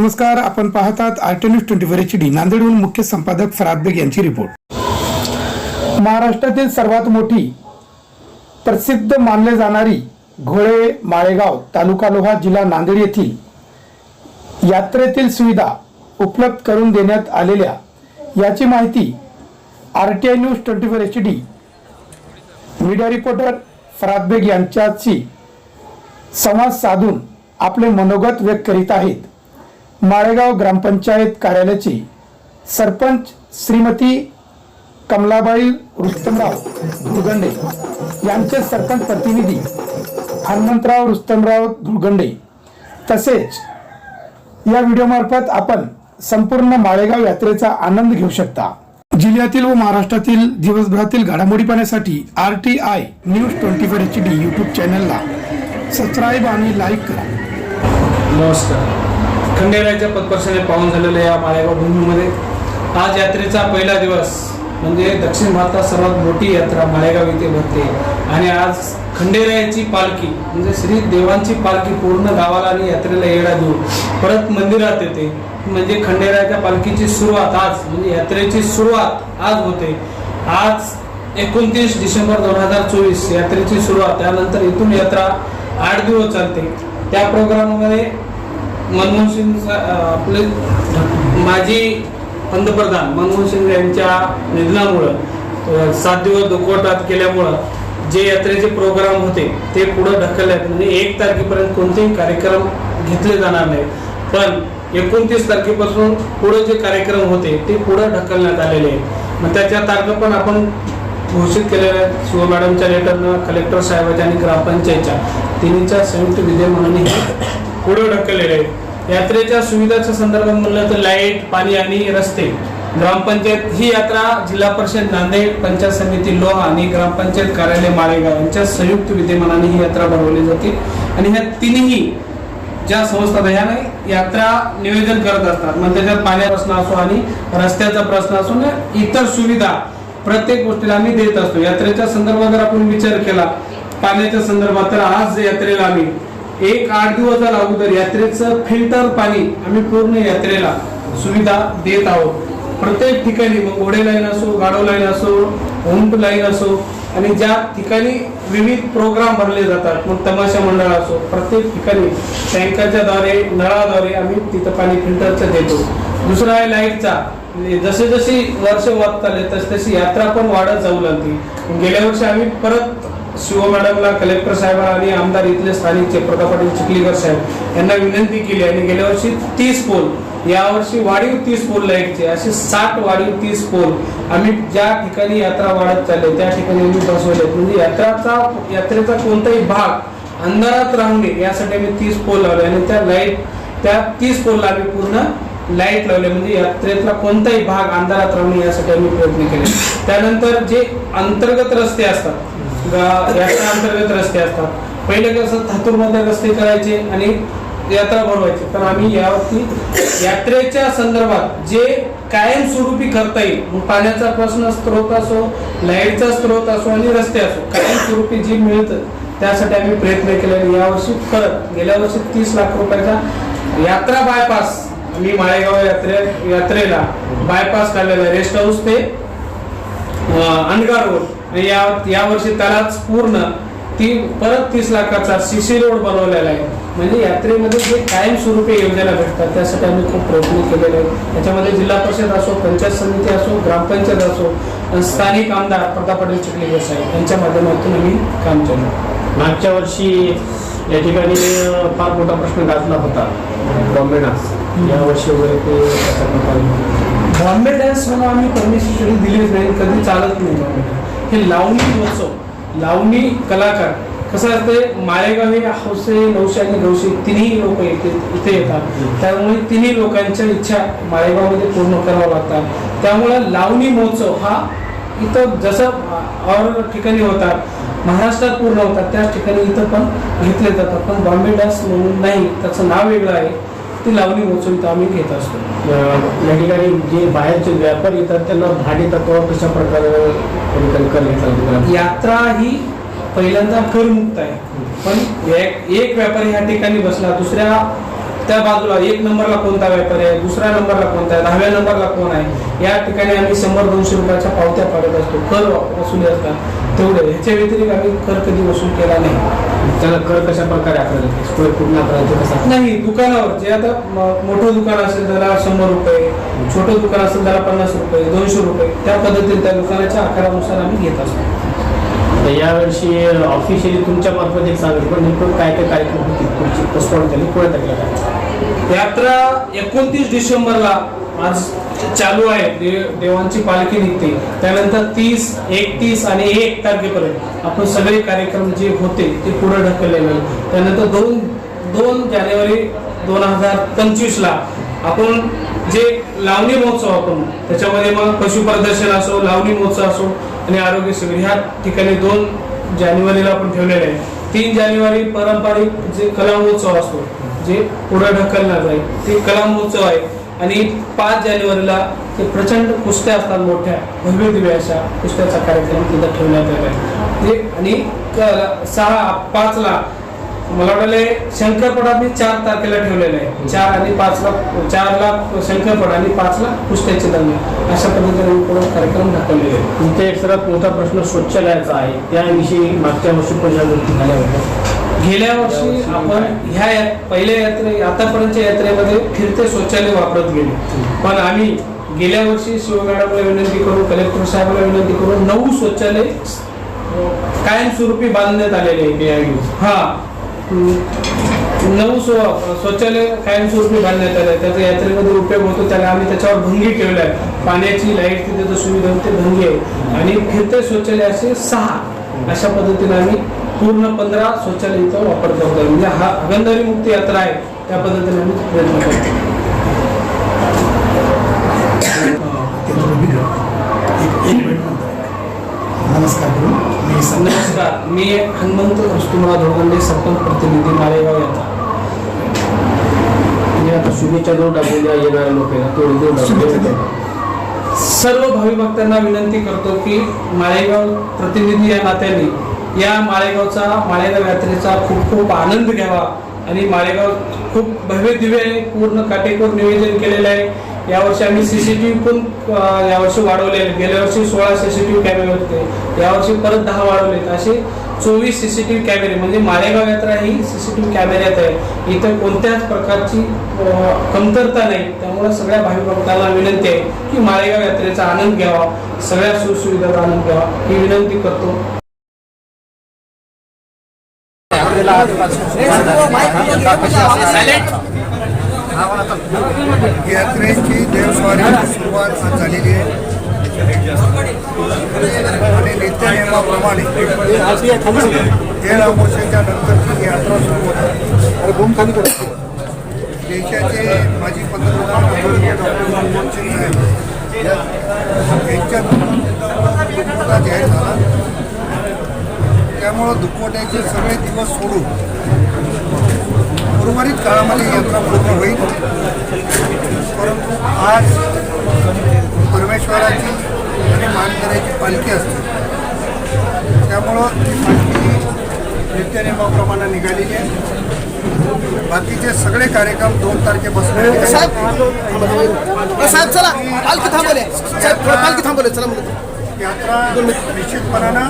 नमस्कार आपण पाहतात RT news news twenty four H D नांदेडहून मुख्य संपादक फराद बेग यांची रिपोर्ट. महाराष्ट्रातील सर्वात मोठी प्रसिद्ध मानले जाणारी घोळे माळेगाव तालुका लोहा जिल्हा नांदेड येथील यात्रेतील सुविधा उपलब्ध करून देण्यात आलेल्या याची माहिती R T I news twenty four H D media reporter Farad Baig यांच्याशी संवाद साधून आपले मनोगत व्यक्त करीत आहेत. माळेगाव ग्रामपंचायत कार्यालयाची सरपंच श्रीमती कमलाबाई रुस्तमराव धुळगंडे यांचे सरपंच प्रतिनिधी हनुमंतराव रुस्तमराव धुळगंडे. तसेच या व्हिडिओमार्फत आपण संपूर्ण माळेगाव यात्रेचा आनंद घेऊ शकता. जिल्ह्यातील व महाराष्ट्रातील दिवसभरातील घडामोडी पाहण्यासाठी R T I news twenty four H D YouTube चॅनलला सबस्क्राईब आणि लाईक करा. नमस्कार. खंडेरायाच्या पदपक्षाने पाहून झालेल्या या माळेगाव भूमीमध्ये आज यात्रेचा पहिला दिवस म्हणजे दक्षिण भारतात सर्वात मोठी यात्रा माळेगाव इथे भरते. आणि आज खंडेरायाची पालखी म्हणजे श्री देवांची पालखी पूर्ण गावाला आणि यात्रेला येडा देऊन परत मंदिरात येते. म्हणजे खंडेरायाच्या पालखीची सुरुवात आज म्हणजे यात्रेची सुरुवात आज होते. आज एकोणतीस डिसेंबर दोन हजार चोवीस यात्रेची सुरुवात त्यानंतर इथून यात्रा आठ दिवस चालते. त्या प्रोग्राममध्ये मनमोहन सिंग आपले माजी पंतप्रधान मनमोहन सिंग यांच्या निधनामुळं सात दिवस दुखवटात केल्यामुळं जे यात्रेचे प्रोग्राम होते ते पुढे आहेत म्हणजे एक तारखेपर्यंत कोणतेही कार्यक्रम घेतले जाणार नाहीत. पण एकोणतीस तारखेपासून पुढे जे कार्यक्रम होते ते पुढे ढकलण्यात आलेले आहेत. मग त्याच्या तारखा पण आपण घोषित केलेल्या आहेत. शिव मॅडमच्या लेटरनं कलेक्टर साहेबाच्या आणि ग्रामपंचायतच्या. तिन्हीच्या संयुक्त विधेयक म्हणून पुढे ढकललेले आहे. यात्रेच्या सुविधाच्या संदर्भात म्हणलं तर लाइट पाणी आणि रस्ते. ग्रामपंचायत ही यात्रा जिल्हा परिषद नांदेड पंचायत समिती लोहा आणि ग्रामपंचायत कार्यालय माळेगाव यांच्या संयुक्त विद्यमानाने ही यात्रा भरवली जाते. आणि ह्या तिन्ही ज्या संस्था आहेत, ह्या यात्रा निवेदन करत असतात. मग त्याच्यात पाण्याचा प्रश्न असो आणि रस्त्याचा प्रश्न असो ना इतर सुविधा प्रत्येक गोष्टीला आम्ही देत असतो. यात्रेच्या संदर्भात जर आपण विचार केला पाण्याच्या संदर्भात तर आज यात्रेला आम्ही एक आठ दिवस अगोदर यात्रेचं फिल्टर पाणी आम्ही पूर्ण यात्रेला सुविधा देत आहोत. प्रत्येक ठिकाणी मग घोडे लाईन असो गाडो लाईन असो होम लाईन असो आणि ज्या ठिकाणी विविध प्रोग्राम भरले जातात मग तमाशा मंडळ असो प्रत्येक ठिकाणी टँकरच्या द्वारे नळाद्वारे आम्ही तिथं पाणी फिल्टरचं देतो. दुसरा आहे लाईटचा. म्हणजे जसे जसे वर्ष वाढत चालले तस तशी यात्रा पण वाढत जाऊ लागली. गेल्या वर्षी आम्ही परत शिव मॅडमला कलेक्टर साहेब आणि आमदार इथले स्थानिक प्रताप पाटील चिखलीकर साहेब यांना विनंती केली आणि गेल्या वर्षी तीस पोल यावर्षी वाढीव तीस पोल लाईटचे असे साठ वाढीव तीस पोल आम्ही ज्या ठिकाणी यात्रा वाढत चालले त्या ठिकाणी आम्ही बसवले. म्हणजे यात्राचा यात्रेचा कोणताही भाग अंधारात राहू नये यासाठी आम्ही तीस पोल लावले आणि त्या लाइट त्या तीस पोलला आम्ही पूर्ण लाइट लावले. म्हणजे यात्रेतला कोणताही भाग अंधारात राहू नये यासाठी आम्ही प्रयत्न केले. त्यानंतर जे अंतर्गत रस्ते असतात अंतर्गत रस्ते असतात. पहिले कसं धातूरमध्ये रस्ते करायचे आणि यात्रा भरवायची. पण आम्ही यावरती यात्रेच्या संदर्भात जे कायमस्वरूपी करता येईल पाण्याचा प्रश्न स्त्रोत असो लाईटचा स्त्रोत असो आणि रस्ते असो कायमस्वरूपी जे मिळतं त्यासाठी आम्ही प्रयत्न केले आणि यावर्षी परत गेल्या वर्षी तीस लाख रुपयाचा यात्रा बायपास आम्ही माळेगाव यात्रे यात्रेला बायपास काढलेला रेस्ट हाऊस ते अनगार रोड या यावर्षी त्यालाच पूर्ण ती परत तीस लाखाचा सीसी रोड बनवलेला आहे. म्हणजे यात्रेमध्ये जे कायमस्वरूपी योजना भेटतात त्यासाठी आम्ही खूप प्रयत्न केलेले आहेत. त्याच्यामध्ये जिल्हा परिषद असो पंचायत समिती असो ग्रामपंचायत असो स्थानिक आमदार प्रताप पाटील चिखलीकर साहेब यांच्या माध्यमातून आम्ही काम केलं. मागच्या वर्षी या ठिकाणी फार मोठा प्रश्न गाजला होता. Bombay dance. या वर्षी वगैरे ते बॉम्बे डान्स म्हणून आम्ही परमिशन दिलीच नाही कधी चालत नाही. हे लावणी महोत्सव लावणी कलाकार कसं असते माळेगाव हे हौसे नवशे आणि गौशे तिन्ही लोक येते इथे येतात. त्यामुळे तिन्ही लोकांच्या इच्छा माळेगावमध्ये पूर्ण कराव्या लागतात. त्यामुळे लावणी महोत्सव हा इथं जसं और ठिकाणी होतात महाराष्ट्रात पूर्ण होतात त्याच ठिकाणी इथं पण घेतले जातात. पण बॉम्बे डान्स म्हणून नाही त्याचं नाव वेगळं आहे. ती लावणी महोत्सव आम्ही घेत असतो. या ठिकाणी जे बाहेरचे व्यापार येतात त्यांना भाडे तत्वावर कशा प्रकारे यात्रा ही पहिल्यांदा करमुक्त आहे. पण एक एक व्यापारी ह्या ठिकाणी बसला दुसऱ्या त्या बाजूला एक नंबरला कोणता व्यापारी आहे दुसऱ्या नंबरला कोणता आहे दहाव्या नंबरला कोण आहे या ठिकाणी आम्ही शंभर दोनशे रुपयाच्या पावत्या पाडत असतो. कर वसुली असतात तेवढे ह्याच्या व्यतिरिक्त आम्ही कर कधी वसूल केला नाही. त्याला कर कशा प्रकारे स्क्वेअर फूट कसा नाही दुकानावर जे आता मोठं दुकान असेल त्याला शंभर रुपये छोटं दुकान असेल त्याला पन्नास रुपये दोनशे रुपये त्या पद्धतीने त्या दुकानाच्या आकारानुसार आम्ही घेत असतो. तर यावर्षी ऑफिशियली तुमच्या मार्फत एक सांगेल पण नेमकं काय काय कार्यक्रम होतील? तुमची पोस्टपॉन झाली पुढे टाकला काय? यात्रा एकोणतीस डिसेंबरला आज चालू आहे. देव देवांची पालखी निघते. त्यानंतर तीस एकतीस आणि एक तारखेपर्यंत आपण सगळे कार्यक्रम जे होते ते पुढे ढकललेले त्यानंतर दोन दोन जानेवारी दोन हजार पंचवीसला आपण जे लावणी महोत्सव आपण त्याच्यामध्ये मग पशु प्रदर्शन असो लावणी महोत्सव असो आणि आरोग्य शिबिर ह्या ठिकाणी दोन जानेवारीला आपण ठेवलेले आहे. तीन जानेवारी पारंपरिक जे कला महोत्सव असतो जे पुढे ढकलण्यात जाईल ते कला महोत्सव आहे. आणि पाच जानेवारीला ते प्रचंड कुस्त्या असतात मोठ्या भव्य दिव्या अशा कुस्त्याचा कार्यक्रम तिथं ठेवण्यात आला आहे. ते आणि सहा पाचला मला वाटलं शंकरपटात चार तारखेला ठेवलेलं आहे. चार आणि पाचला चारला शंकरपट आणि पाचला कुस्त्याचे दंगे. अशा पद्धतीने पूर्ण कार्यक्रम ढकललेले आहेत. तुमचा एक सर्वात मोठा प्रश्न शौचालयाचा आहे. त्याविषयी मागच्या वर्षी पण जागृती झाल्या होत्या. गेल्या वर्षी आपण ह्या या- पहिल्या यात्रे आतापर्यंतच्या यात्रेमध्ये फिरते शौचालय वापरत गेलो. पण आम्ही गेल्या वर्षी शिवगाडाला विनंती करून कलेक्टर साहेबांना विनंती करून नऊ शौचालय कायमस्वरूपी बांधण्यात आलेले आहे हा. नऊ शौ- शौचालय कायमस्वरूपी बांधण्यात आले. आहे. त्याचा यात्रेमध्ये उपयोग होतो. त्याला आम्ही त्याच्यावर भंगी ठेवल्या. आहे पाण्याची लाईटची तिथे सुविधा होते भंगी आहे. आणि फिरते शौचालय असे सहा. अशा पद्धतीने आम्ही पूर्ण पंधरा शौचालय इथं वापर करतो म्हणजे हा हागंदारी मुक्त यात्रा आहे त्या पद्धतीने आम्ही प्रयत्न करतो. नमस्कार नमस्कार मी हनुमंत सरपंच प्रतिनिधी मालेगाव यात्रा. म्हणजे आता शुभेच्छा देऊन टाकलेल्या येणाऱ्या लोकांना. देऊन. सर्व भावी भक्तांना विनंती करतो की माळेगाव प्रतिनिधी या नात्याने या माळेगावचा माळेगाव यात्रेचा खूप खूप आनंद घ्यावा. आणि माळेगाव खूप भव्य दिव्य पूर्ण काटेकोर नियोजन केलेलं आहे. यावर्षी आम्ही सीसीटीव्ही पण यावर्षी वाढवले. आहेत. गेल्या वर्षी सोळा सीसीटीव्ही कॅमेरे होते. यावर्षी परत दहा वाढवलेत. असे चोवीस सीसीटीव्ही कॅमेरे म्हणजे माळेगाव यात्रा ही सीसीटीव्ही कॅमेऱ्यात आहे. इथं कोणत्याच प्रकारची कमतरता नाही. त्यामुळे सगळ्या भावी भक्तांना विनंती आहे की माळेगाव यात्रेचा आनंद घ्यावा. सगळ्या सुखसुविधाचा आनंद घ्यावा. ही विनंती करतो. यात्रेची देवस्वारी सुरुवात झालेली आहे. आणि नित्यनियमाप्रमाणे तेल अमावस्येच्या नंतरची यात्रा सुरू होते. देशाचे माजी पंतप्रधान डॉक्टर मनमोहन सिंग साहेब यांच्या जाहीर झाला. त्यामुळं दुखवट्याचे सगळे दिवस सोडून उर्वरित काळामध्ये यात्रा पूर्ण होईल. परंतु आज परमेश्वराची आणि मानकऱ्याची पालखी असते. त्यामुळं ती पालखी नित्यनियमाप्रमाणे निघालेली आहे. बाकीचे सगळे कार्यक्रम दोन तारखेपासून. यात्रा निश्चितपणानं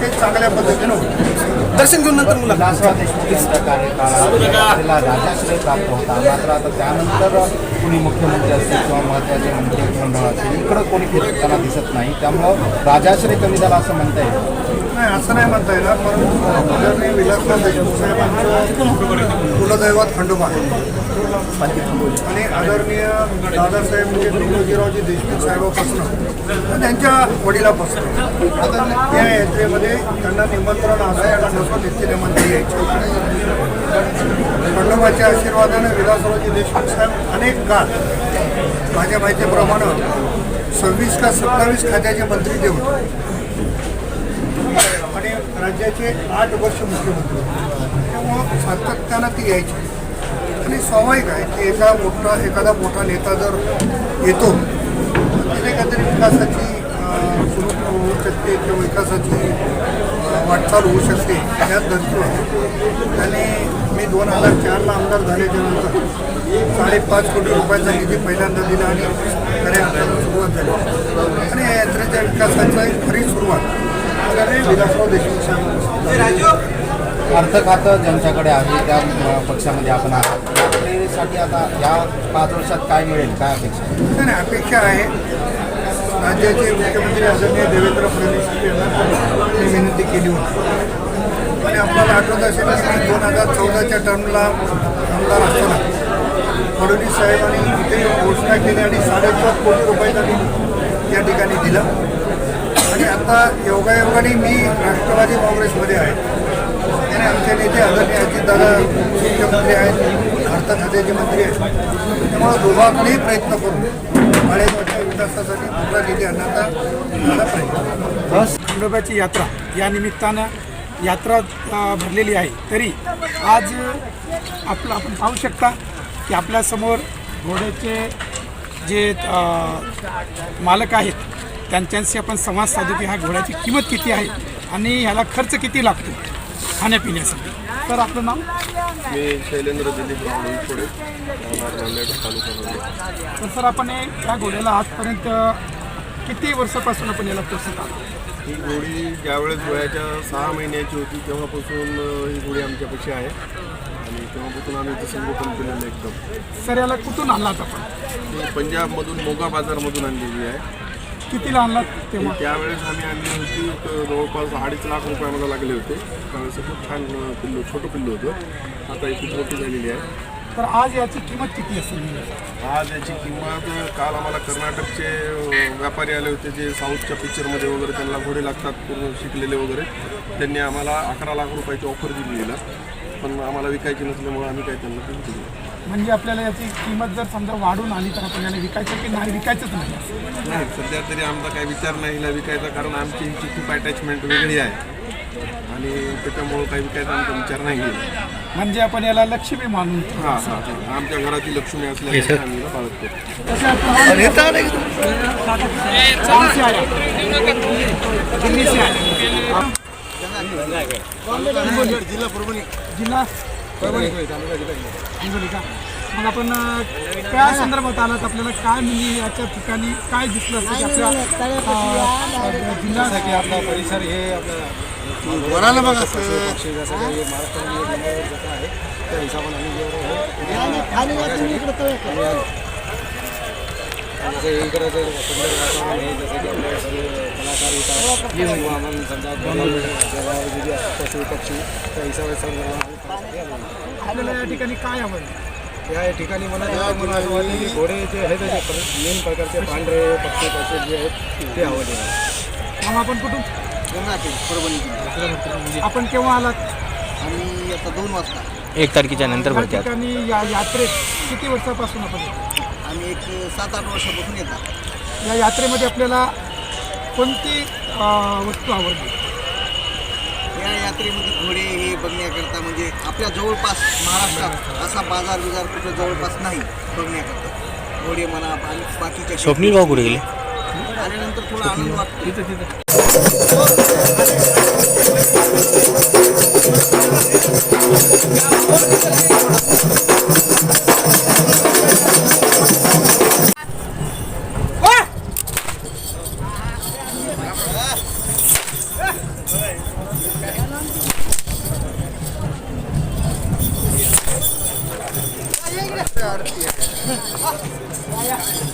अतिशय चांगल्या पद्धतीनं होईल दर्शन घेऊन नंतर मुलं राजाश्रय प्राप्त होता. मात्र आता त्यानंतर कोणी मुख्यमंत्री असतील किंवा महत्त्वाचे मंत्रिमंडळ असतील इकडं कोणी फिरताना दिसत नाही. त्यामुळं राजाश्रय कमी झाला असं म्हणता येईल. नाही असं नाही म्हणता येणार परंतु आदरणीय विलासराव देशमुख साहेबांचं कुलदैवत खंडोबा. आहे आणि आदरणीय दादासाहेब म्हणजे तुकडोजीरावजी देशमुख साहेबापासून तर त्यांच्या वडिलापासून. या यात्रेमध्ये त्यांना निमंत्रण असायला नसो नित्यनिमंत्री यायचे. खंडोबाच्या आशीर्वादाने विलासरावजी देशमुख साहेब अनेक काळ माझ्या माहितीप्रमाणे सव्वीस का सत्तावीस खात्याचे मंत्री ते होते राज्याचे आठ वर्ष मुख्यमंत्री होते. त्यामुळं सातत्यानं ती यायची. आणि स्वाभाविक आहे की एका मोठा एखादा मोठा नेता जर येतो तिथे काहीतरी विकासाची सुरू होऊ शकते किंवा विकासाची वाटचाल होऊ शकते यात धर्तू आहे. आणि मी दोन हजार चारला आमदार झाल्याच्यानंतर साडेपाच कोटी रुपयांचा निधी पहिल्यांदा दिला आणि खऱ्या अर्थानं सुरुवात झाली. आणि या यात्रेच्या विकासाची खरी सुरुवात विलासराव देशमुख अर्थ खातं ज्यांच्याकडे आहे त्या पक्षामध्ये आपण आहात. आता या पाच वर्षात काय मिळेल काय अपेक्षा? आहे? नाही अपेक्षा आहे. राज्याचे मुख्यमंत्री आदरणीय देवेंद्र फडणवीस मी विनंती केली होती. आणि आपल्याला आठवत असेल की दोन हजार चौदाच्या टर्मला आमदार असताना फडणवीस साहेबांनी इथे घोषणा केली आणि साडेसात कोटी रुपये निधी या ठिकाणी दिलं. आणि आता योगायोगाने मी राष्ट्रवादी काँग्रेसमध्ये आहे. आणि आमचे नेते आदरणीय अजितदादा मुख्यमंत्री आहेत अर्थ खात्याचे मंत्री आहेत. त्यामुळे दोघांकडेही प्रयत्न करू माळेगावच्या विकासासाठी कुठला निधी आणण्याचा मला प्रयत्न खंडोबाची यात्रा या निमित्तानं यात्रा भरलेली आहे. तरी आज आपलं आपण पाहू शकता की आपल्यासमोर घोड्याचे जे मालक आहेत त्यांच्याशी आपण संवाद साधू की ह्या घोड्याची किंमत किती आहे आणि ह्याला खर्च किती लागतो खाण्यापिण्यासाठी? तर आपलं नाव? मी शैलेंद्र दिलीप नांदेड. तर सर आपण या घोड्याला आजपर्यंत किती वर्षापासून आपण याला आलो ही घोडी ज्यावेळेस वयाच्या सहा महिन्याची होती तेव्हापासून ही घोडी आमच्यापाशी आहे. आणि तेव्हापासून आम्ही इथं संगोपन केलेलं एकदम. सर याला कुठून आणलात आपण? पंजाबमधून मोगा बाजारमधून आणलेली आहे. कितीला आणलात तेव्हा? त्यावेळेस आम्ही आणली होती जवळपास अडीच लाख रुपये आम्हाला लागले होते. त्यावेळेस खूप छान पिल्लू छोटं पिल्लू होतं. आता ही खूप मोठी झालेली आहे. तर आज याची किंमत किती असेल? आज याची किंमत काल आम्हाला कर्नाटकचे व्यापारी आले होते जे साऊथच्या पिक्चरमध्ये वगैरे त्यांना घोडे लागतात पूर्ण शिकलेले वगैरे. त्यांनी आम्हाला अकरा लाख रुपयाची ऑफर दिली पण आम्हाला विकायची नसल्यामुळे आम्ही काही त्यांना किंमत दिली म्हणजे आपल्याला याची किंमत जर समजा वाढून आली तर आपण याला विकायचं की नाही विकायचंच नाही. नाही सध्या तरी आमचा काही विचार नाही हिला विकायचा कारण आमची हिची खूप अटॅचमेंट वेगळी आहे. आणि त्याच्यामुळं काही विकायचा आमचा विचार नाही आहे. म्हणजे आपण याला लक्ष्मी मानून हां. आमच्या घराची लक्ष्मी असल्यामुळे आम्ही बाळगतो. आप? जिल्हा परभणी. जिल्हा हिंगोली का मग आपण त्या संदर्भात आलात आपल्याला काय म्हणजे याच्या ठिकाणी काय दिसलं असं की आपल्या अं, जिल्हा आपला परिसर हे आपला वराला बघा. जसं इकडं जर सुंदर वातावरण आहे जसं की आपल्या सगळे कलाकार येतात किंवा आपण समजा जगावर पशु पक्षी त्या या ठिकाणी काय आवडलं या ठिकाणी मला जेव्हा मला असं वाटलं की घोडे जे आहेत ते मेन प्रकारचे पांढरे पक्षी पक्षी जे आहेत ते आवडले मग आपण कुठून? परभणी आपण केव्हा आलात? आणि आता दोन वाजता. एक तारखेच्या नंतर या यात्रेत किती वर्षापासून आपण येतो? आम्ही एक सात आठ वर्षापासून येतात या यात्रेमध्ये आपल्याला कोणती वस्तू आवडते या यात्रेमध्ये घोडे हे बघण्याकरता म्हणजे आपल्या जवळपास महाराष्ट्रात असा बाजार बिजार कुठं जवळपास नाही बघण्याकरता. घोडे म्हणा बाकीच्या स्वप्नील भाऊ कुठे गेले? आल्यानंतर थोडा आनंद वाटतो